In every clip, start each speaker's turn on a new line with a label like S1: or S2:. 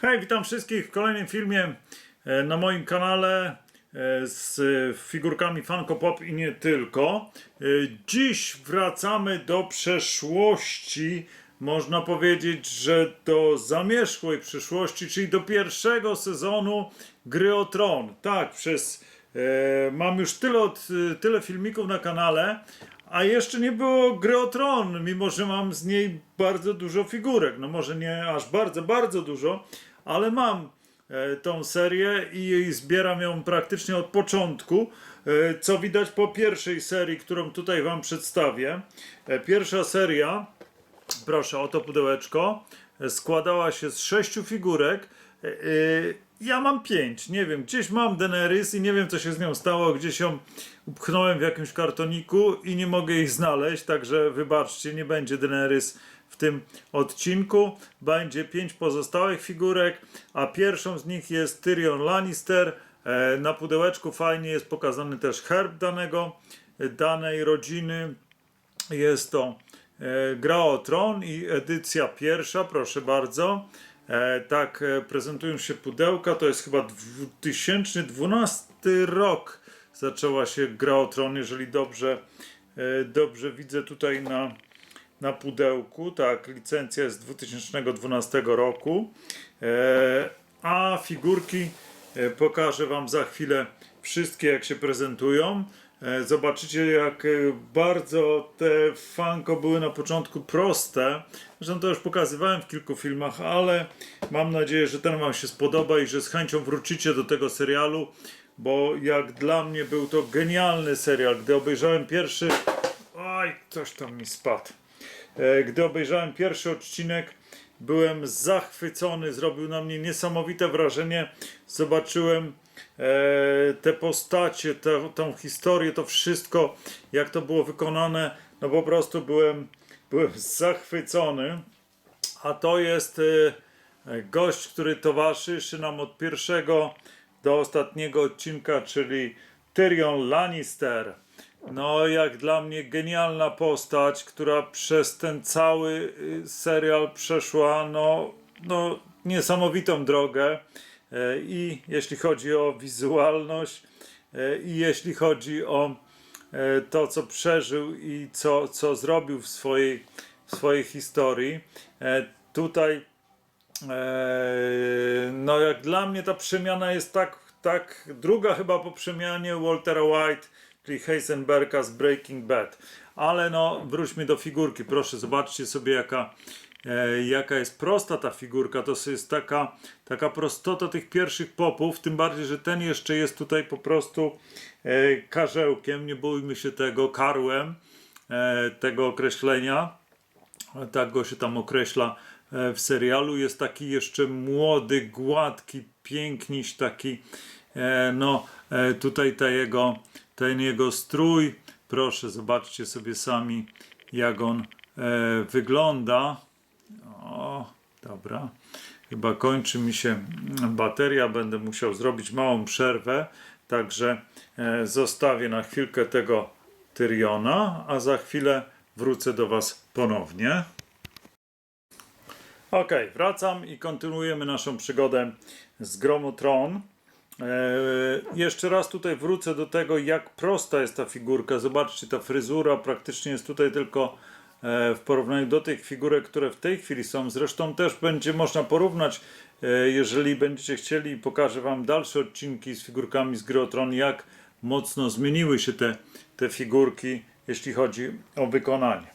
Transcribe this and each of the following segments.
S1: Hej, witam wszystkich w kolejnym filmie e, na moim kanale e, z figurkami Funko Pop i nie tylko. E, Dziś wracamy do przeszłości, można powiedzieć, że do zamierzchłej przyszłości, czyli do pierwszego sezonu Gry o Tron. Tak, przez mam już tyle, tyle filmików na kanale, a jeszcze nie było Gry o Tron, mimo że mam z niej bardzo dużo figurek. No może nie aż bardzo, bardzo dużo, ale mam e, tą serię i zbieram ją praktycznie od początku, e, co widać po pierwszej serii, którą tutaj wam przedstawię. E, Pierwsza seria, proszę, oto pudełeczko, e, składała się z sześciu figurek. Ja mam pięć, nie wiem, gdzieś mam Daenerys i nie wiem co się z nią stało, gdzieś ją upchnąłem w jakimś kartoniku i nie mogę jej znaleźć, także wybaczcie, nie będzie Daenerys w tym odcinku. Będzie pięć pozostałych figurek, a pierwszą z nich jest Tyrion Lannister. E, Na pudełeczku fajnie jest pokazany też herb danego, danej rodziny. Jest to e, Gra o Tron i edycja pierwsza, proszę bardzo. E, tak e, prezentują się pudełka, to jest chyba 2012 rok zaczęła się Gra o Tron, jeżeli dobrze, e, dobrze widzę tutaj na, na pudełku. Tak, licencja jest z 2012 roku. A figurki pokażę Wam za chwilę wszystkie, jak się prezentują. E, Zobaczycie, jak e, bardzo te fanko były na początku proste. Zresztą to już pokazywałem w kilku filmach, ale mam nadzieję, że ten Wam się spodoba i że z chęcią wrócicie do tego serialu, bo jak dla mnie był to genialny serial. Gdy obejrzałem pierwszy. Oj, coś tam mi spadł. E, Gdy obejrzałem pierwszy odcinek, byłem zachwycony, zrobił na mnie niesamowite wrażenie. Zobaczyłem te postacie, tę tą historię, to wszystko, jak to było wykonane. No po prostu byłem, byłem zachwycony. A to jest e, gość, który towarzyszy nam od pierwszego do ostatniego odcinka, czyli Tyrion Lannister. No, jak dla mnie genialna postać, która przez ten cały y, serial przeszła, no, no niesamowitą drogę. E, I jeśli chodzi o wizualność, e, i jeśli chodzi o e, to, co przeżył i co, co zrobił w swojej, w swojej historii. Tutaj no jak dla mnie ta przemiana jest tak, tak druga chyba po przemianie Waltera White, czyli Heisenberga z Breaking Bad. Ale no wróćmy do figurki, proszę zobaczcie sobie jaka, jaka jest prosta ta figurka, to jest taka, taka prostota tych pierwszych popów, tym bardziej, że ten jeszcze jest tutaj po prostu e, karzełkiem, nie bójmy się tego, karłem e, tego określenia. Tak go się tam określa e, w serialu, jest taki jeszcze młody, gładki, piękniś taki, e, no e, tutaj ta jego, ten jego strój, proszę zobaczcie sobie sami jak on e, wygląda. O, dobra. Chyba kończy mi się bateria, będę musiał zrobić małą przerwę, także e, zostawię na chwilkę tego Tyriona, a za chwilę wrócę do Was ponownie. Ok, wracam i kontynuujemy naszą przygodę z Gromu Tron. Eee, jeszcze raz tutaj wrócę do tego, jak prosta jest ta figurka. Zobaczcie, ta fryzura praktycznie jest tutaj tylko w porównaniu do tych figurek, które w tej chwili są. Zresztą też będzie można porównać, e, jeżeli będziecie chcieli, pokażę Wam dalsze odcinki z figurkami z Gry o Tron, jak mocno zmieniły się te, te figurki, jeśli chodzi o wykonanie.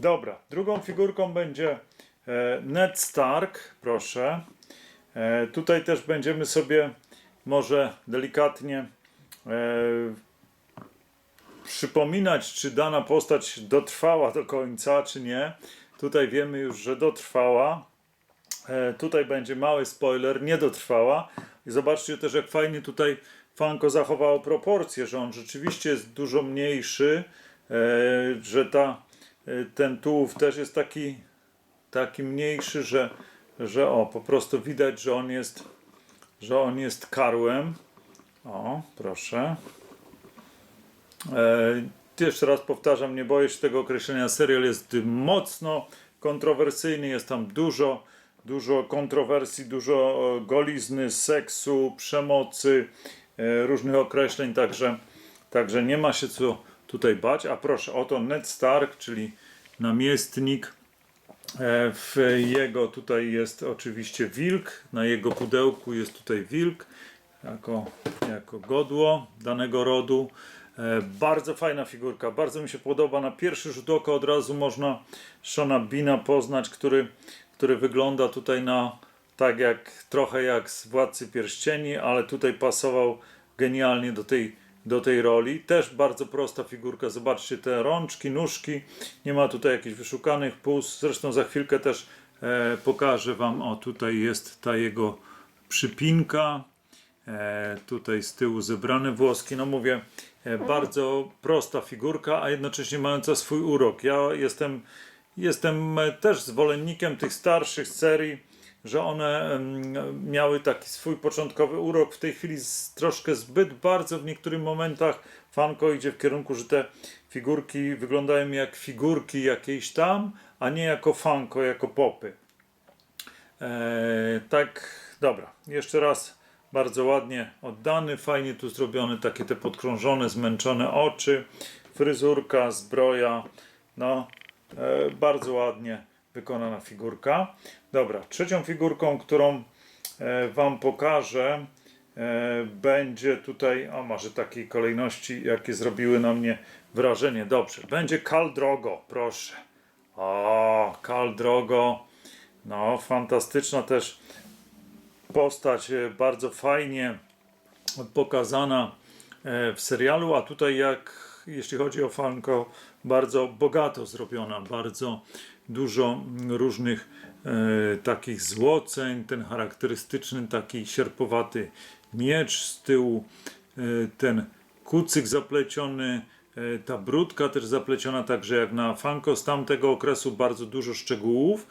S1: Dobra, drugą figurką będzie e, Ned Stark, proszę. E, tutaj też będziemy sobie może delikatnie e, przypominać, czy dana postać dotrwała do końca, czy nie. Tutaj wiemy już, że dotrwała. E, tutaj będzie mały spoiler, nie dotrwała. I zobaczcie też, jak fajnie tutaj Fanko zachowało proporcje, że on rzeczywiście jest dużo mniejszy, e, że ta, e, ten tułów też jest taki, taki mniejszy, że, że o, po prostu widać, że on jest, że on jest karłem. O, proszę. E, jeszcze raz powtarzam, nie boję się tego określenia. Serial jest mocno kontrowersyjny, jest tam dużo dużo kontrowersji, dużo e, golizny, seksu, przemocy, e, różnych określeń, także, także nie ma się co tutaj bać. A proszę, oto Ned Stark, czyli namiestnik. W jego tutaj jest oczywiście wilk, na jego pudełku jest tutaj wilk jako, jako godło danego rodu. E, Bardzo fajna figurka, bardzo mi się podoba. Na pierwszy rzut oka od razu można Shona Bina poznać, który, który wygląda tutaj na tak jak trochę jak z Władcy Pierścieni, ale tutaj pasował genialnie do tej, do tej roli. Też bardzo prosta figurka. Zobaczcie te rączki, nóżki. Nie ma tutaj jakichś wyszukanych puls. Zresztą za chwilkę też e, pokażę Wam. O, tutaj jest ta jego przypinka. E, tutaj z tyłu zebrane włoski. No mówię, bardzo prosta figurka, a jednocześnie mająca swój urok. Ja jestem, jestem e, też zwolennikiem tych starszych serii, że one miały taki swój początkowy urok. W tej chwili troszkę zbyt bardzo w niektórych momentach fanko idzie w kierunku, że te figurki wyglądają jak figurki jakiejś tam, a nie jako fanko, jako popy. Eee, tak, dobra. Jeszcze raz bardzo ładnie oddany, fajnie tu zrobione, takie te podkrążone, zmęczone oczy, fryzurka, zbroja. No, e, bardzo ładnie wykonana figurka. Dobra, trzecią figurką, którą e, Wam pokażę, e, będzie tutaj, a może takiej kolejności, jakie zrobiły na mnie wrażenie. Dobrze, będzie Kal Drogo, proszę. O, Kal Drogo. No, fantastyczna też postać, e, bardzo fajnie pokazana e, w serialu, a tutaj jak jeśli chodzi o Fanko, bardzo bogato zrobiona, bardzo dużo różnych e, takich złoceń, ten charakterystyczny taki sierpowaty miecz z tyłu, e, ten kucyk zapleciony, e, ta brudka też zapleciona, także jak na Fanko z tamtego okresu bardzo dużo szczegółów.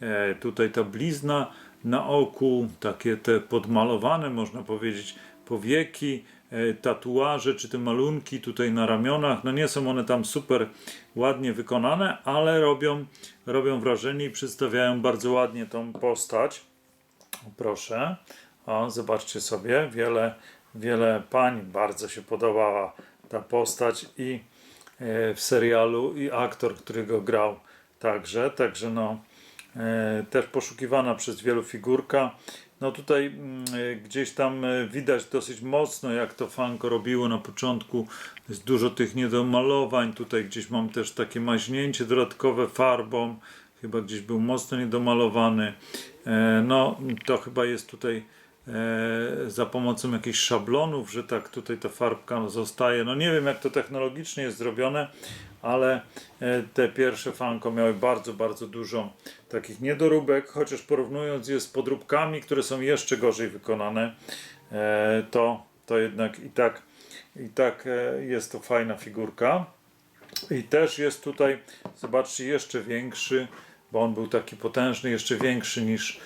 S1: E, tutaj ta blizna na oku, takie te podmalowane, można powiedzieć, powieki, e, tatuaże czy te malunki tutaj na ramionach. No nie są one tam super ładnie wykonane, ale robią, robią wrażenie i przedstawiają bardzo ładnie tą postać. Proszę, o, zobaczcie sobie, wiele, wiele pań bardzo się podobała ta postać i e, w serialu i aktor, który go grał także, także no też poszukiwana przez wielu figurka. No tutaj mm, e, gdzieś tam e, widać dosyć mocno, jak to Fanko robiło na początku. Jest dużo tych niedomalowań. Tutaj gdzieś mam też takie maźnięcie dodatkowe farbą. Chyba gdzieś był mocno niedomalowany. E, No to chyba jest tutaj e, za pomocą jakichś szablonów, że tak tutaj ta farbka zostaje. No nie wiem jak to technologicznie jest zrobione, ale e, te pierwsze fanko miały bardzo, bardzo dużo takich niedoróbek, chociaż porównując je z podróbkami, które są jeszcze gorzej wykonane, e, to, to jednak i tak, i tak e, jest to fajna figurka. I też jest tutaj, zobaczcie, jeszcze większy, bo on był taki potężny, jeszcze większy niż, e,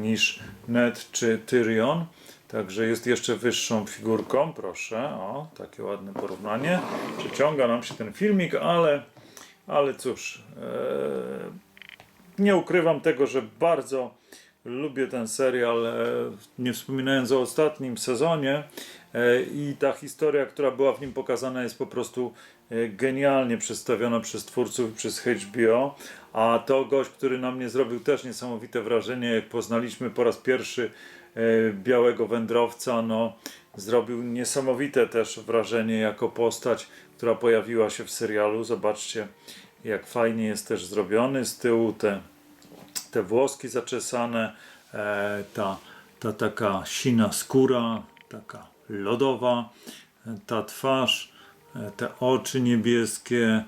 S1: niż Ned czy Tyrion. Także jest jeszcze wyższą figurką, proszę. O, takie ładne porównanie. Przeciąga nam się ten filmik, ale, ale cóż, e, nie ukrywam tego, że bardzo lubię ten serial, e, nie wspominając o ostatnim sezonie. E, I ta historia, która była w nim pokazana, jest po prostu e, genialnie przedstawiona przez twórców przez HBO. A to gość, który na mnie zrobił też niesamowite wrażenie, jak poznaliśmy po raz pierwszy e, białego wędrowca, no, zrobił niesamowite też wrażenie jako postać, która pojawiła się w serialu. Zobaczcie, jak fajnie jest też zrobiony z tyłu te te włoski zaczesane, e, ta, ta taka sina skóra, taka lodowa, e, ta twarz, te oczy niebieskie,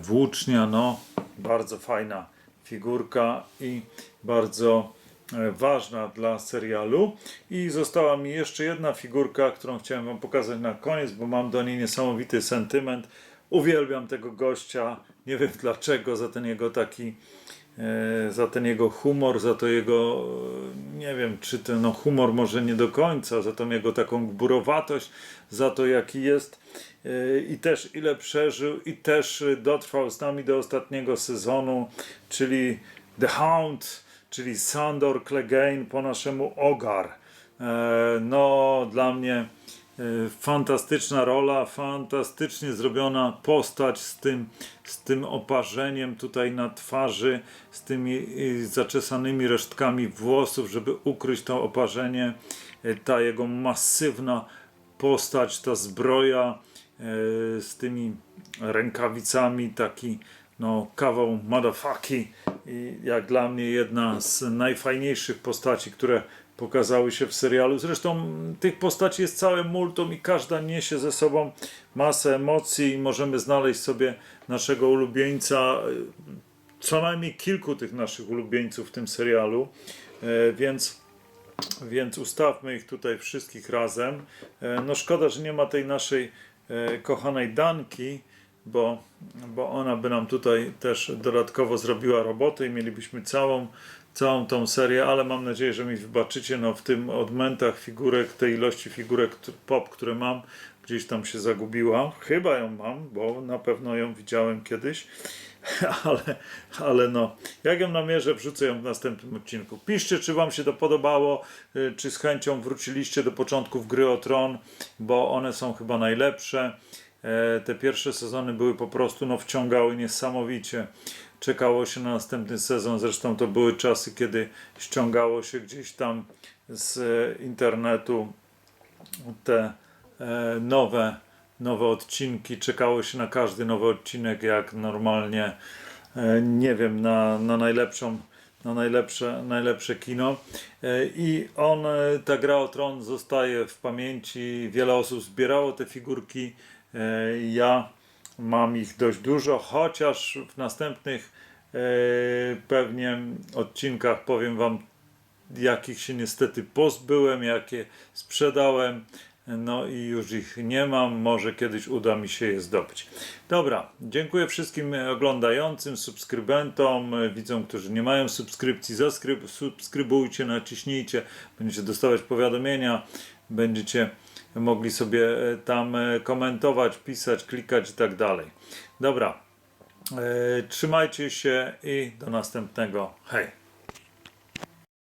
S1: włócznia, no bardzo fajna figurka i bardzo e, ważna dla serialu. I została mi jeszcze jedna figurka, którą chciałem Wam pokazać na koniec, bo mam do niej niesamowity sentyment. Uwielbiam tego gościa, nie wiem dlaczego, za ten jego taki za ten jego humor, za to jego, e, nie wiem, czy ten no, humor może nie do końca, za tą jego taką gburowatość, za to jaki jest e, i też ile przeżył i też e, dotrwał z nami do ostatniego sezonu, czyli The Hound, czyli Sandor Clegane, po naszemu Ogar. E, No, dla mnie e, fantastyczna rola, fantastycznie zrobiona postać z tym, z tym oparzeniem tutaj na twarzy, z tymi zaczesanymi resztkami włosów, żeby ukryć to oparzenie. E, Ta jego masywna postać, ta zbroja e, z tymi rękawicami, taki no, kawał motherfucky i jak dla mnie jedna z najfajniejszych postaci, które pokazały się w serialu. Zresztą tych postaci jest całe multum i każda niesie ze sobą masę emocji i możemy znaleźć sobie naszego ulubieńca, y, co najmniej kilku tych naszych ulubieńców w tym serialu, E, więc więc ustawmy ich tutaj wszystkich razem. E, No szkoda, że nie ma tej naszej e, kochanej Danki, bo, bo ona by nam tutaj też dodatkowo zrobiła roboty i mielibyśmy całą, całą tą serię, ale mam nadzieję, że mi wybaczycie, no w tym odmętach figurek, tej ilości figurek pop, które mam, gdzieś tam się zagubiła. Chyba ją mam, bo na pewno ją widziałem kiedyś. Ale, ale no, jak ją namierzę, wrzucę ją w następnym odcinku. Piszcie, czy Wam się to podobało, y, czy z chęcią wróciliście do początków gry o Tron, bo one są chyba najlepsze. E, Te pierwsze sezony były po prostu, no, wciągały niesamowicie. Czekało się na następny sezon. Zresztą to były czasy, kiedy ściągało się gdzieś tam z e, internetu te e, nowe, nowe odcinki. Czekało się na każdy nowy odcinek, jak normalnie, nie wiem, na, na najlepszą. Na najlepsze, najlepsze kino. I on, ta gra o tron zostaje w pamięci. Wiele osób zbierało te figurki. E, Ja mam ich dość dużo, chociaż w następnych e, pewnie odcinkach powiem Wam jakich się niestety pozbyłem, jakie sprzedałem. No i już ich nie mam. Może kiedyś uda mi się je zdobyć. Dobra, dziękuję wszystkim oglądającym, subskrybentom, widzom, którzy nie mają subskrypcji. Zaskryb, subskrybujcie, naciśnijcie, będziecie dostawać powiadomienia, będziecie mogli sobie e, tam e, komentować, pisać, klikać i tak dalej. Dobra, e, trzymajcie się i do następnego. Hej!